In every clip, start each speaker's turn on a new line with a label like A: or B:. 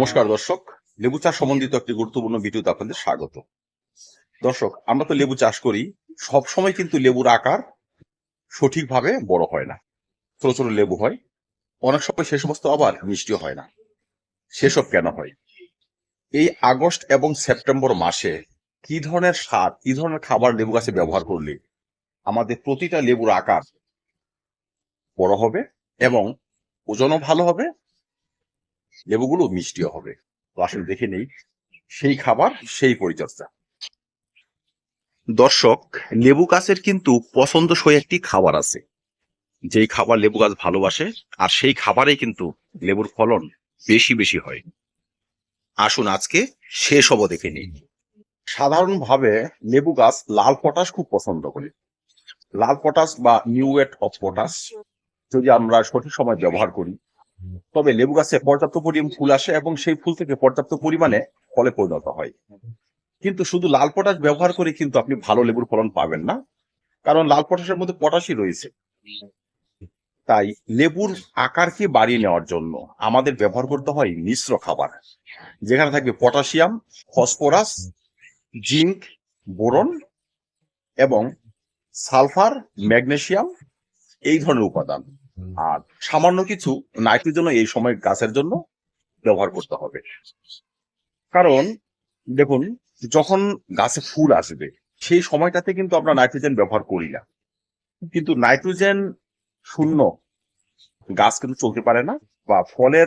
A: নমস্কার দর্শক। লেবু চাষ সম্বন্ধিত একটি গুরুত্বপূর্ণ ভিডিওতে আপনাদের স্বাগত। দর্শক, আমরা তো লেবু চাষ করি সব সময় কিন্তু লেবুর আকার সঠিকভাবে বড় হয় না। ছোট ছোট লেবু হয়, অনেক সময় সে সমস্ত আবার মিষ্টি হয় না। সেসব কেন হয়? এই আগস্ট এবং সেপ্টেম্বর মাসে কি ধরনের সার কি ধরনের খাবার লেবু গাছে ব্যবহার করলে আমাদের প্রতিটা লেবুর আকার বড় হবে এবং ওজনও ভালো হবে? লেবুগুলো মিষ্টিও হবে। তো আসলে দেখে নেই সেই খাবার সেই পরিচর্যা। দর্শক লেবু গাছের কিন্তু পছন্দসই একটি খাবার আছে। যেই খাবার লেবু গাছ ভালোবাসে আর সেই খাবারেই কিন্তু লেবুর ফলন বেশি বেশি হয়। আসুন আজকে সেসবও দেখে নিই। সাধারণভাবে লেবু গাছ লাল পটাশ খুব পছন্দ করে। লাল পটাশ বা নিউয়েট অফ পটাশ যদি আমরা সঠিক সময় ব্যবহার করি তবে লেবু গাছে পর্যাপ্ত পরিমাণ ফুল আসে এবং সেই ফুল থেকে পর্যাপ্ত পরিমাণে ফলে পরিণত হয়। কিন্তু শুধু লাল পটাশ ব্যবহার করে কিন্তু আপনি ভালো লেবুর ফলন পাবেন না, কারণ লাল পটাশের মধ্যে পটাশই রয়েছে। তাই লেবুর আকারকে বাড়িয়ে নেওয়ার জন্য আমাদের ব্যবহার করতে হয় মিশ্র খাবার, যেখানে থাকবে পটাশিয়াম, ফসফরাস, জিঙ্ক, বোরন এবং সালফার ম্যাগনেসিয়াম এই ধরনের উপাদান। আর সামান্য কিছু নাইট্রোজেন এই সময় গাছের জন্য ব্যবহার করতে হবে। কারণ, দেখুন, যখন গাছে ফুল আসবে, সেই সময়টাতে কিন্তু আমরা নাইট্রোজেন ব্যবহার করি না। কিন্তু নাইট্রোজেন শূন্য গাছ কিন্তু চলতে পারে না বা ফলের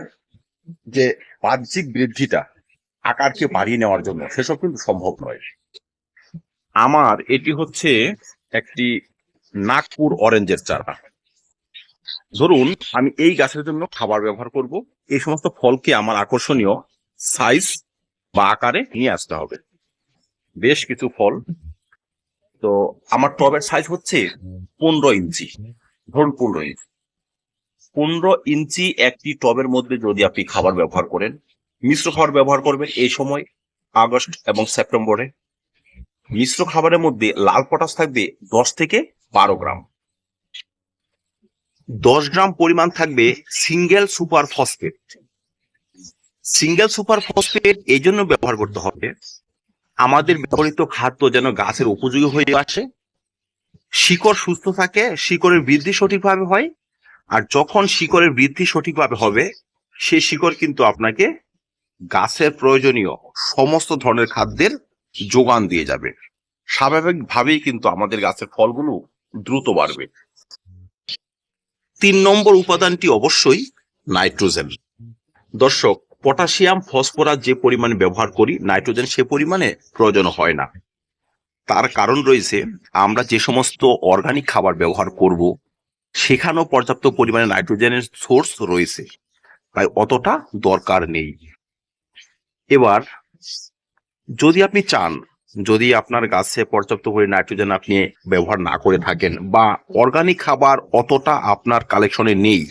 A: যে বাহ্যিক বৃদ্ধিটা, আকারকে বাড়িয়ে নেওয়ার জন্য, সেসব কিন্তু সম্ভব নয়। আমার এটি হচ্ছে একটি নাগপুর অরেঞ্জের চারা। ধরুন, আমি এই গাছের জন্য খাবার ব্যবহার করব। এই সমস্ত ফলকে আমার আকর্ষণীয় সাইজ বা আকারে নিয়ে আসতে হবে। বেশ কিছু ফল। তো আমার টবের সাইজ হচ্ছে পনেরো ইঞ্চি। ধরুন পনেরো ইঞ্চি। পনেরো ইঞ্চি একটি টবের মধ্যে যদি আপনি খাবার ব্যবহার করেন, মিশ্র খাবার ব্যবহার করবেন এই সময়, আগস্ট এবং সেপ্টেম্বরে। মিশ্র খাবারের মধ্যে লাল পটাশ থাকবে দশ থেকে বারো গ্রাম। দশ গ্রাম পরিমাণ থাকবে single super phosphate single super phosphate এই জন্য ব্যবহার করতে হবে। আমাদের ব্যবহৃত খাদ্য যেন গাছের উপযোগী হয়ে আসে। শিকড় সুস্থ থাকে, শিকড়ের বৃদ্ধি সঠিকভাবে হয়, আর যখন শিকড়ের বৃদ্ধি সঠিকভাবে হবে সেই শিকড় কিন্তু আপনাকে গাছের প্রয়োজনীয় সমস্ত ধরনের খাদ্যের যোগান দিয়ে যাবে। স্বাভাবিকভাবেই কিন্তু আমাদের গাছের ফলগুলো দ্রুত বাড়বে। তিন নম্বর উপাদানটি অবশ্যই নাইট্রোজেন। দর্শক, পটাশিয়াম, ফসফরাস যে পরিমাণে ব্যবহার করি, নাইট্রোজেন সে পরিমাণে প্রয়োজন হয় না। তার কারণ রয়েছে, আমরা যে সমস্ত অর্গানিক খাবার ব্যবহার করব, সেখানেও পর্যাপ্ত পরিমাণে নাইট্রোজেনের সোর্স রয়েছে। তাই অতটা দরকার নেই। এবার, যদি আপনি চান যদি আপনার গাছে পর্যাপ্ত পরিমাণে নাইট্রোজেন আপনি ব্যবহার না করে থাকেন বা অর্গানিক খাবার অতটা আপনার কালেকশনে নেই,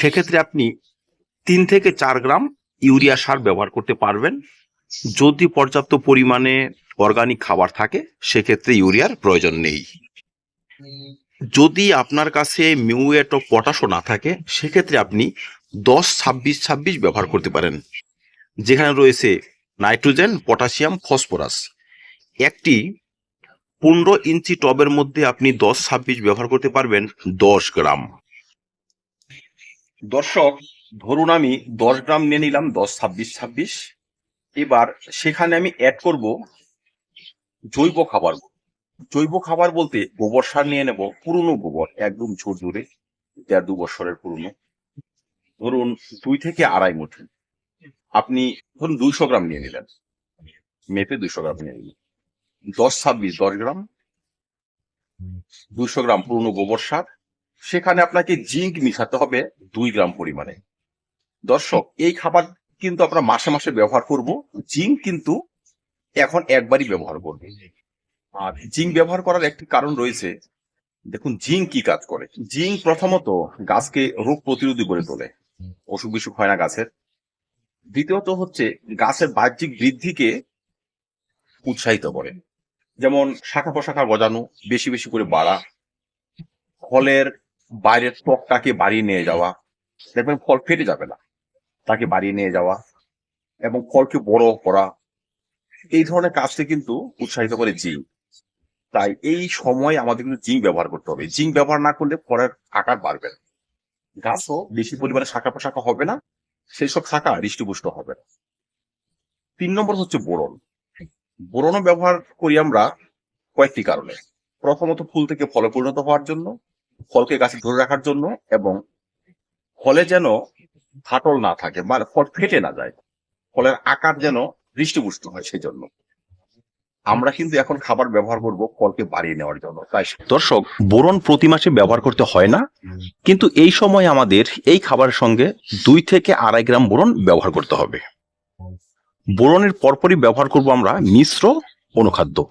A: সেক্ষেত্রে আপনি তিন থেকে চার গ্রাম ইউরিয়া সার ব্যবহার করতে পারবেন। যদি পর্যাপ্ত পরিমাণে অর্গানিক খাবার থাকে, সেক্ষেত্রে ইউরিয়ার প্রয়োজন নেই। যদি আপনার কাছে মিউয়েট ও পটাশও না থাকে, সেক্ষেত্রে আপনি দশ, ছাব্বিশ ছাব্বিশ ব্যবহার করতে পারেন। যেখানে রয়েছে নাইট্রোজেন, পটাশিয়াম, ফসফরাস। একটি পনেরো ইঞ্চি টবের মধ্যে আপনি দশ, ছাব্বিশ ব্যবহার করতে পারবেন দশ গ্রাম। দর্শক, ধরুন আমি দশ গ্রাম নিয়ে নিলাম, দশ, ছাব্বিশ ছাব্বিশ। এবার সেখানে আমি অ্যাড করব জৈব খাবার। জৈব খাবার বলতে গোবর সার নিয়ে নেব, পুরনো গোবর একদম ঝুরঝুরে দেড়, দু বছরের পুরনো। ধরুন দুই থেকে আড়াই মুঠি। আপনি ধরুন দুইশো গ্রাম নিয়ে নিলেন। মেপে দুইশো গ্রাম নিয়ে নিলেন। দশ ছাব্বিশ, দশ গ্রাম। দুইশো গ্রাম পুরনো গোবর সার। সেখানে আপনাকে জিঙ্ক মিশাতে হবে দুই গ্রাম পরিমাণে। দর্শক, এই খাবার কিন্তু আমরা মাসে মাসে ব্যবহার করব। জিঙ্ক কিন্তু এখন একবারই ব্যবহার করবে। আর জিঙ্ক ব্যবহার করার একটি কারণ রয়েছে। দেখুন, জিঙ্ক কি কাজ করে? জিঙ্ক প্রথমত গাছকে রোগ প্রতিরোধী করে তোলে। অসুখ বিসুখ হয় না গাছের। দ্বিতীয়ত হচ্ছে গাছের বাহ্যিক বৃদ্ধিকে উৎসাহিত করে। যেমন শাখা প্রশাখা গজানো, বেশি বেশি করে বাড়া, ফলের বাইরের ত্বকটাকে বাড়িয়ে নিয়ে যাওয়া, দেখবেন ফল ফেটে যাবে না, তাকে বাড়িয়ে নিয়ে যাওয়া এবং ফলকে বড় করা, এই ধরনের কাজটি কিন্তু উৎসাহিত করে জিঙ্ক। তাই এই সময় আমাদের কিন্তু জিঙ্ক ব্যবহার করতে হবে। জিঙ্ক ব্যবহার না করলে ফলের আকার বাড়বে না। গাছও বেশি পরিমাণে শাখা প্রশাখা হবে না সেই সব শাখা হৃষ্টপুষ্ট হবে না। তিন নম্বর হচ্ছে বোরন। বোরনও ব্যবহার করি আমরা কয়েকটি কারণে। প্রথমত ফুল থেকে ফলে পরিণত হওয়ার জন্য, ফলকে গাছে ধরে রাখার জন্য এবং ফলে যেন ফাটল না থাকে মানে ফল ফেটে না যায়। ফলের আকার যেন হৃষ্টপুষ্ট হয় সেই জন্য আমরা কিন্তু এখন খাবার ব্যবহার করব ফলকে বাড়িয়ে নেওয়ার জন্য। তাই দর্শক, বোরন প্রতি মাসে ব্যবহার করতে হয় না, কিন্তু এই সময় আমাদের এই খাবারের সঙ্গে দুই থেকে আড়াই গ্রাম বোরন ব্যবহার করতে হবে। বোরনের পরপরই ব্যবহার করব আমরা মিশ্র অনুখাদ্য।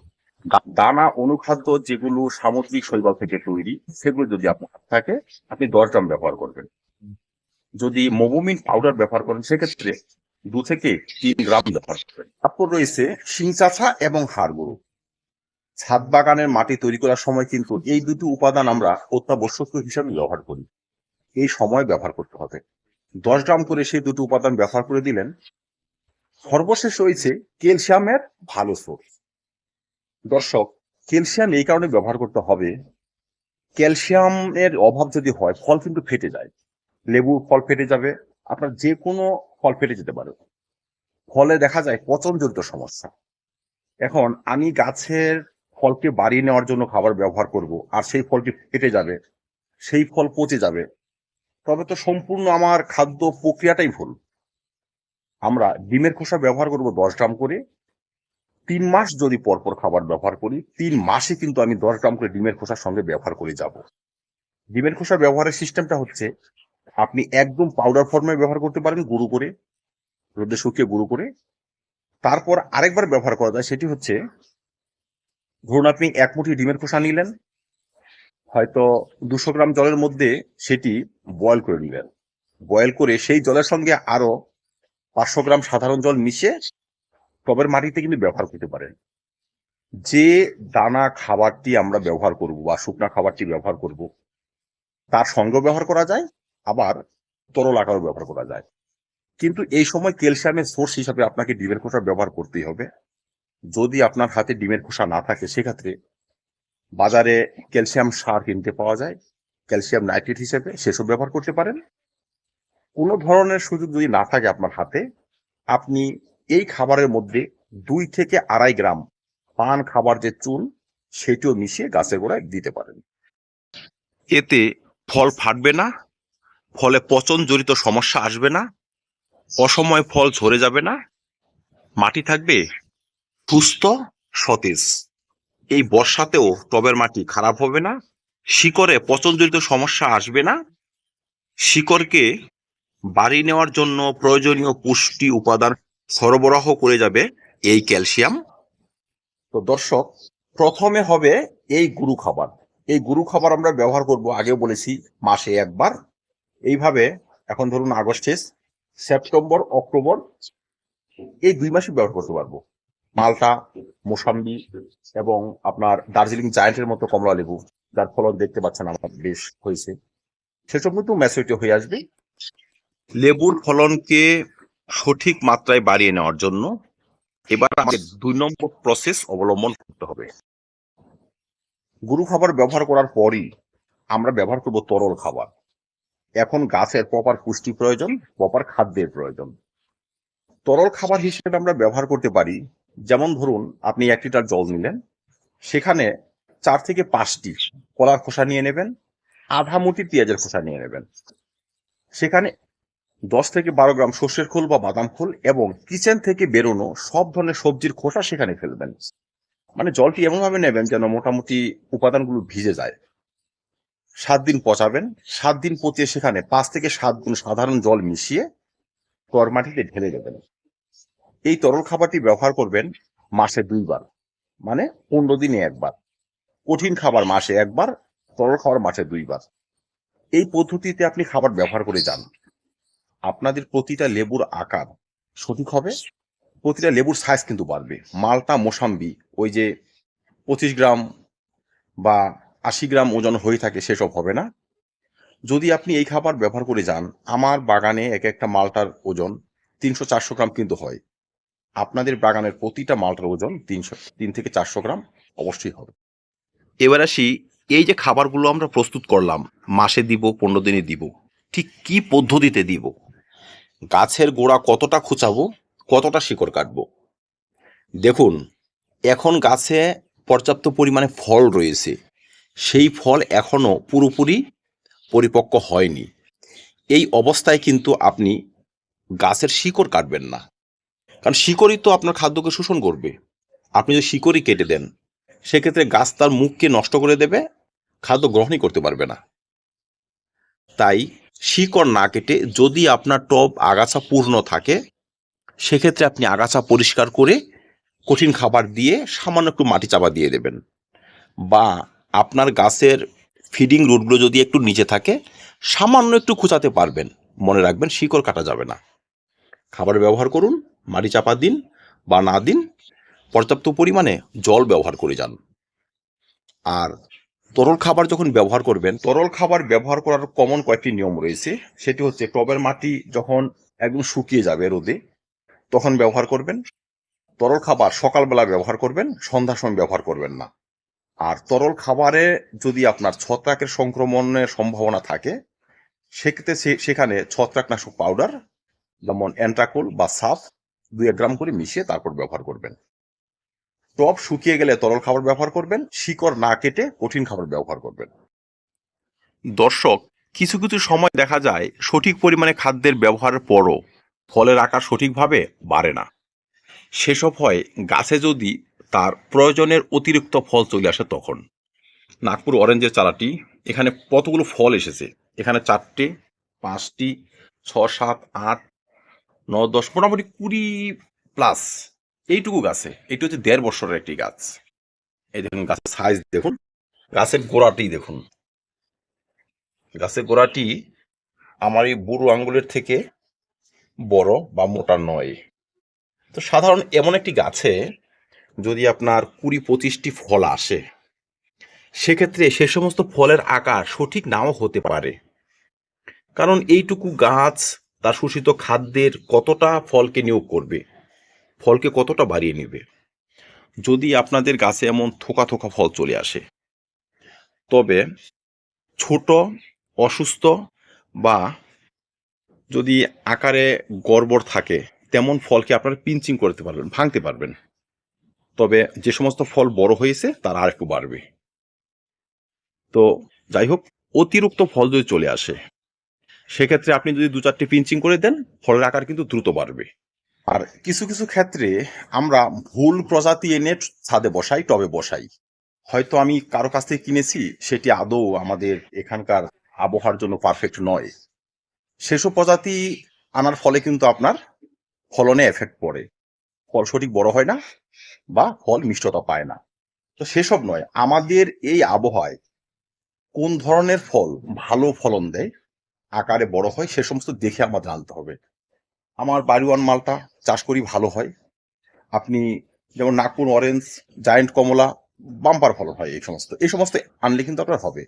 A: দানা, অনুখাদ্য যেগুলো সামুদ্রিক শৈবাল থেকে তৈরি, সেগুলো যদি আপনার থাকে, আপনি দশ গ্রাম ব্যবহার করবেন। যদি মোবোমিন পাউডার ব্যবহার করেন, সেক্ষেত্রে দু থেকে তিন গ্রাম ব্যবহার করবেন। তারপর রয়েছে শিংচাছা এবং হাড় হাড়গুঁড়ো ছাদ বাগানের মাটি তৈরি করার সময় কিন্তু এই দুটি উপাদান আমরা অত্যাবশ্যক হিসাবে ব্যবহার করি। এই সময় ব্যবহার করতে হবে। দশ গ্রাম করে সেই দুটি উপাদান ব্যবহার করে দিলেন সর্বশেষ রয়েছে ক্যালসিয়ামের ভালো সোর্স দর্শক, ক্যালসিয়াম এই কারণে ব্যবহার করতে হবে। ক্যালসিয়ামের অভাব যদি হয়, ফল কিন্তু ফেটে যায়। লেবু ফল ফেটে যাবে, আপনার যে কোনো ফল ফেটে যেতে পারে। ফলে দেখা যায় পচনজনিত সমস্যা। এখন আমি গাছের ফলকে বাড়িয়ে নেওয়ার জন্য খাবার ব্যবহার করব, আর সেই ফলটি ফেটে যাবে, সেই ফল পচে যাবে। তবে তো সম্পূর্ণ আমার খাদ্য প্রক্রিয়াটাই ভুল। আমরা ডিমের খোসা ব্যবহার করব দশ গ্রাম করে। তিন মাস যদি পরপর খাবার ব্যবহার করি, তিন মাসে কিন্তু আমি দশ গ্রাম করে ডিমের খোসার সঙ্গে ব্যবহার করে যাব। ডিমের খোসা ব্যবহারের সিস্টেমটা হচ্ছে, আপনি একদম পাউডার ফর্মে ব্যবহার করতে পারেন গুঁড়ো করে, রোদে শুকিয়ে গুঁড়ো করে। তারপর আরেকবার ব্যবহার করা যায়, সেটি হচ্ছে, ধরুন আপনি এক মুঠি ডিমের খোসা নিলেন, হয়তো দুশো গ্রাম জলের মধ্যে সেটি বয়েল করে নিলেন। বয়েল করে সেই জলের সঙ্গে আরও পাঁচশো গ্রাম সাধারণ জল মিশিয়ে টবের মাটিতে কিন্তু ব্যবহার করতে পারেন। যে দানা খাবারটি আমরা ব্যবহার করব বা শুকনা খাবারটি ব্যবহার করব, তার সঙ্গেও ব্যবহার করা যায়, আবার তরল আকারও ব্যবহার করা যায়। কিন্তু এই সময় ক্যালসিয়ামের সোর্স হিসাবে আপনাকে ডিমের খোসা ব্যবহার করতেই হবে। যদি আপনার হাতে ডিমের খোসা না থাকে, সেক্ষেত্রে বাজারে ক্যালসিয়াম সার কিনতে পাওয়া যায়। ক্যালসিয়াম নাইট্রেট হিসেবে সেসব ব্যবহার করতে পারেন। কোনো ধরনের সুযোগ যদি না থাকে আপনার হাতে, আপনি এই খাবারের মধ্যে দুই থেকে আড়াই গ্রাম পান খাবার যে চুন, সেটিও মিশিয়ে গাছের গোড়ায় দিতে পারেন। এতে ফল ফাটবে না, ফলে পচন জড়িত সমস্যা আসবে না, অসময় ফল ঝরে যাবে না, মাটি থাকবে সুস্থ, সতেজ। এই বর্ষাতেও টবের মাটি খারাপ হবে না, শিকড়ে পচনজনিত সমস্যা আসবে না, শিকড়কে বাড়ি নেওয়ার জন্য প্রয়োজনীয় পুষ্টি উপাদান সরবরাহ করে যাবে এই ক্যালসিয়াম। তো দর্শক, প্রথমে হবে এই গুরু খাবার। এই গুরু খাবার আমরা ব্যবহার করব আগে বলেছি, মাসে একবার। এইভাবে, এখন ধরুন আগস্ট শেষ সেপ্টেম্বর, অক্টোবর, এই দুই মাসে ব্যবহার করতে পারব। মালটা, মোসাম্বি এবং আপনার দার্জিলিং জায়ান্টের মতো কমলা লেবু যার ফলন দেখতে পাচ্ছেন, আমার বেশ হয়েছে। সেসব কিন্তু ম্যাচুরিটি হয়ে আসবে। লেবুর ফলনকে সঠিক মাত্রায় বাড়িয়ে নেওয়ার জন্য এবার আমাদের দুই নম্বর প্রসেস অবলম্বন করতে হবে। গুরু খাবার ব্যবহার করার পরই আমরা ব্যবহার করব তরল খাবার। এখন গাছের প্রপার পুষ্টি প্রয়োজন, প্রপার খাদ্যের প্রয়োজন। তরল খাবার হিসেবে আমরা ব্যবহার করতে পারি, যেমন ধরুন, আপনি এক লিটার জল নিলেন, সেখানে চার থেকে পাঁচটি কলার খোসা নিয়ে নেবেন, আধা মুঠি পেঁয়াজের খোসা নিয়ে নেবেন। সেখানে দশ থেকে বারো গ্রাম সর্ষের খোল বা বাদাম খোল এবং কিচেন থেকে বেরোনো সব ধরনের সবজির খোসা সেখানে ফেলবেন। মানে জলটি এমনভাবে নেবেন যেন মোটামুটি উপাদানগুলো ভিজে যায়। সাত দিন পচাবেন। সাত দিন পচিয়ে সেখানে পাঁচ থেকে সাত গুণ সাধারণ জল মিশিয়ে কর মাটিতে ঢেলে দেবেন। এই তরল খাবারটি ব্যবহার করবেন মাসে দুইবার মানে পনেরো দিনে একবার। কঠিন খাবার মাসে একবার, তরল খাবার মাসে দুইবার। এই পদ্ধতিতে আপনি খাবার ব্যবহার করে যান। আপনাদের প্রতিটা লেবুর আকার সঠিক হবে? প্রতিটা লেবুর সাইজ কিন্তু বাড়বে। মালটা মোসাম্বি, ওই যে পঁচিশ গ্রাম বা আশি গ্রাম ওজন হয়ে থাকে সেসব হবে না। যদি আপনি এই খাবার ব্যবহার করে যান, আমার বাগানে এক একটা মালটার ওজন তিনশো চারশো গ্রাম কিন্তু হয়। আপনাদের বাগানের প্রতিটা মালটার ওজন তিনশো, তিন থেকে চারশো গ্রাম অবশ্যই হবে। এবার আসি, এই যে খাবারগুলো আমরা প্রস্তুত করলাম, মাসে দিব, পনেরো দিনে দিব, ঠিক কি পদ্ধতিতে দিব? গাছের গোড়া কতটা খুঁচাবো, কতটা শিকড় কাটবো? দেখুন, এখন গাছে পর্যাপ্ত পরিমাণে ফল রয়েছে। সেই ফল এখনও পুরোপুরি পরিপক্ক হয়নি। এই অবস্থায় কিন্তু আপনি গাছের শিকড় কাটবেন না। কারণ শিকড়ই তো আপনার খাদ্যকে শোষণ করবে। আপনি যদি শিকড়ই কেটে দেন, সেক্ষেত্রে গাছ তার মুখকে নষ্ট করে দেবে, খাদ্য গ্রহণই করতে পারবে না। তাই শিকড় না কেটে যদি আপনার টব আগাছা পূর্ণ থাকে, সেক্ষেত্রে আপনি আগাছা পরিষ্কার করে কঠিন খাবার দিয়ে সামান্য একটু মাটি চাপা দিয়ে দেবেন। বা আপনার গাছের ফিডিং রুটগুলো যদি একটু নিচে থাকে, সামান্য একটু খুঁচাতে পারবেন। মনে রাখবেন শিকড় কাটা যাবে না। খাবার ব্যবহার করুন, মাটি চাপা দিন বা না দিন, পর্যাপ্ত পরিমাণে জল ব্যবহার করে যান। আর তরল খাবার যখন ব্যবহার করবেন, তরল খাবার ব্যবহার করার কমন কয়েকটি নিয়ম রয়েছে। সেটি হচ্ছে, টবের মাটি যখন একদম শুকিয়ে যাবে রোদে, তখন ব্যবহার করবেন। তরল খাবার সকালবেলা ব্যবহার করবেন, সন্ধ্যার সময় ব্যবহার করবেন না। আর তরল খাবারে যদি আপনার ছত্রাকের সংক্রমণের সম্ভাবনা থাকে, সেক্ষেত্রে সেখানে ছত্রাকনাশক পাউডার যেমন অ্যান্ট্রাকোল বা সাফ দুই এক গ্রাম করে মিশিয়ে তারপর ব্যবহার করবেন। টব শুকিয়ে গেলে তরল খাবার ব্যবহার করবেন, শিকড় না কেটে কঠিন খাবার ব্যবহার করবেন। দর্শক, কিছু কিছু সময় দেখা যায় সঠিক পরিমাণে খাদ্যের ব্যবহারের পরও ফলের আকার সঠিকভাবে বাড়ে না। সেসব হয় গাছে যদি তার প্রয়োজনের অতিরিক্ত ফল চলে আসে তখন। নাগপুর অরেঞ্জের চারাটি, এখানে কতগুলো ফল এসেছে? এখানে চারটে, পাঁচটি, ছ, সাত, আট, ন, দশ, মোটামুটি কুড়ি প্লাস এইটুকু গাছে এটি হচ্ছে দেড় বছরের একটি গাছ। এই দেখুন, গাছের সাইজ দেখুন, গাছের গোড়াটি দেখুন। গাছের গোড়াটি আমার এই বুড়ো আঙ্গুলের থেকে বড় বা মোটা নয়। তো সাধারণ এমন একটি গাছে যদি আপনার কুড়ি পঁচিশটি ফল আসে, সেক্ষেত্রে সে সমস্ত ফলের আকার সঠিক নাও হতে পারে। কারণ এইটুকু গাছ তার শোষিত খাদ্যের কতটা ফলকে নিয়োগ করবে? ফলকে কতটা বাড়িয়ে নেবে? যদি আপনাদের গাছে এমন থোকা থোকা ফল চলে আসে, তবে ছোট, অসুস্থ বা যদি আকারে গড়বড় থাকে, তেমন ফলকে আপনারা পিঞ্চিং করতে পারবেন, ভাঙতে পারবেন। তবে যে সমস্ত ফল বড় হয়েছে, তার আর একটু বাড়বে। তো যাই হোক, অতিরিক্ত ফল যদি চলে আসে, সেক্ষেত্রে আপনি যদি দু চারটে পিঞ্চিং করে দেন, ফলের আকার কিন্তু দ্রুত বাড়বে। আর কিছু কিছু ক্ষেত্রে আমরা ভুল প্রজাতি এনে ছাদে বসাই, টবে বসাই। হয়তো আমি কারও কাছ থেকে কিনেছি, সেটি আদৌ আমাদের এখানকার আবহাওয়ার জন্য পারফেক্ট নয়। সেসব প্রজাতি আনার ফলে কিন্তু আপনার ফলনে এফেক্ট পড়ে। ফল সঠিক বড় হয় না বা ফল মিষ্টতা পায় না। তো সেসব নয়, আমাদের এই আবহাওয়ায় কোন ধরনের ফল ভালো ফলন দেয়, আকারে বড় হয়, সে সমস্ত দেখে আমাদের আনতে হবে। আমার বাড়িওয়ান মালটা চাষ করি ভালো হয়। আপনি যেমন নাগপুর অরেঞ্জ জায়েন্ট কমলা, বাম্পার ফলন হয় এই সমস্ত। এই সমস্ত আনলে কিন্তু আপনার হবে।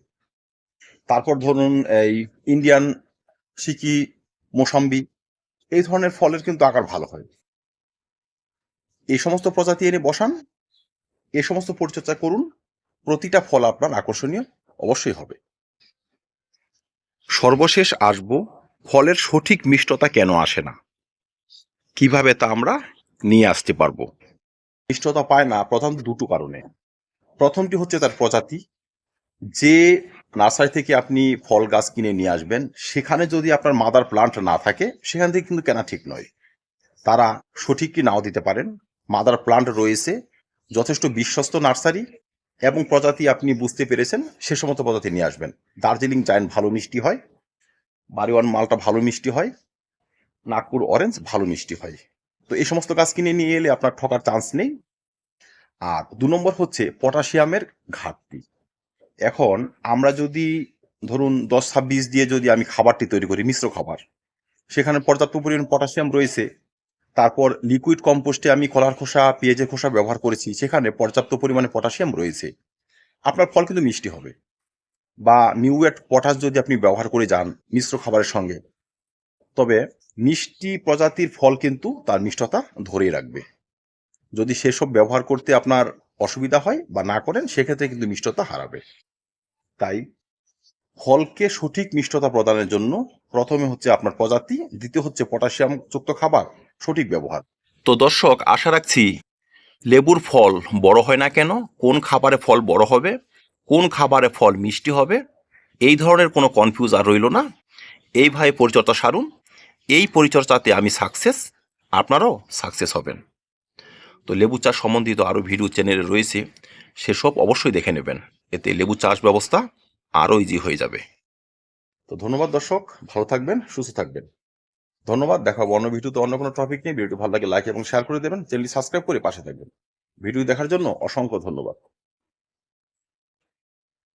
A: তারপর ধরুন এই ইন্ডিয়ান সিকি, মোসাম্বি, এই ধরনের ফলের কিন্তু আকার ভালো হয়। এই সমস্ত প্রজাতি এনে বসান, এই সমস্ত পরিচর্যা করুন, প্রতিটা ফল আপনার আকর্ষণীয় অবশ্যই হবে। সর্বশেষ আসব, ফলের সঠিক মিষ্টতা কেন আসে না? কীভাবে তা আমরা নিয়ে আসতে পারব? নিষ্ঠতা পায় না প্রধানত দুটো কারণে। প্রথমটি হচ্ছে তার প্রজাতি। যে নার্সারি থেকে আপনি ফল গাছ কিনে নিয়ে আসবেন, সেখানে যদি আপনার মাদার প্লান্ট না থাকে, সেখান থেকে কিন্তু কেনা ঠিক নয়। তারা সঠিক কি নাও দিতে পারেন। মাদার প্লান্ট রয়েছে, যথেষ্ট বিশ্বস্ত নার্সারি এবং প্রজাতি আপনি বুঝতে পেরেছেন, সে সমস্ত প্রজাতি নিয়ে আসবেন। দার্জিলিং জায়েন্ট ভালো মিষ্টি হয় বাড়িওয়ান মালটা ভালো মিষ্টি হয় নাগপুর অরেঞ্জ ভালো মিষ্টি হয়। তো এই সমস্ত গাছ কিনে নিয়ে এলে আপনার ঠকার চান্স নেই। আর দু নম্বর হচ্ছে পটাশিয়ামের ঘাটতি। এখন আমরা যদি ধরুন দশ ছাব্বিশ দিয়ে যদি আমি খাবারটি তৈরি করি, মিশ্র খাবার, সেখানে পর্যাপ্ত পরিমাণ পটাশিয়াম রয়েছে। তারপর লিকুইড কম্পোস্টে আমি কলার খোসা, পেঁয়াজের খোসা ব্যবহার করেছি, সেখানে পর্যাপ্ত পরিমাণে পটাশিয়াম রয়েছে। আপনার ফল কিন্তু মিষ্টি হবে। বা মিউয়েট পটাশ যদি আপনি ব্যবহার করে যান মিশ্র খাবারের সঙ্গে তবে মিষ্টি প্রজাতির ফল কিন্তু তার মিষ্টতা ধরেই রাখবে। যদি সেসব ব্যবহার করতে আপনার অসুবিধা হয় বা না করেন, সেক্ষেত্রে কিন্তু মিষ্টতা হারাবে। তাই ফলকে সঠিক মিষ্টতা প্রদানের জন্য প্রথমে হচ্ছে আপনার প্রজাতি, দ্বিতীয় হচ্ছে পটাশিয়াম যুক্ত খাবার, সঠিক ব্যবহার। তো দর্শক, আশা রাখছি লেবুর ফল বড় হয় না কেন? কোন খাবারে ফল বড় হবে? কোন খাবারে ফল মিষ্টি হবে? এই ধরনের কোনো কনফিউজ আর রইল না। এইভাবে পরিচর্যা সারুন। এই পরিচর্যাতে আমি সাকসেস আপনারাও সাকসেস হবেন। তো লেবু চাষ সম্বন্ধিত আরও ভিডিও চ্যানেলে রয়েছে, সেসব অবশ্যই দেখে নেবেন। এতে লেবু চাষ ব্যবস্থা আরও ইজি হয়ে যাবে। তো ধন্যবাদ দর্শক, ভালো থাকবেন, সুস্থ থাকবেন। ধন্যবাদ দেখা হবে অন্য ভিডিওতে অন্য কোনো টপিক নিয়ে। ভিডিওটি ভালো লাগে লাইক এবং শেয়ার করে দেবেন। চ্যানেলটি সাবস্ক্রাইব করে পাশে থাকবেন। ভিডিও দেখার জন্য অসংখ্য ধন্যবাদ।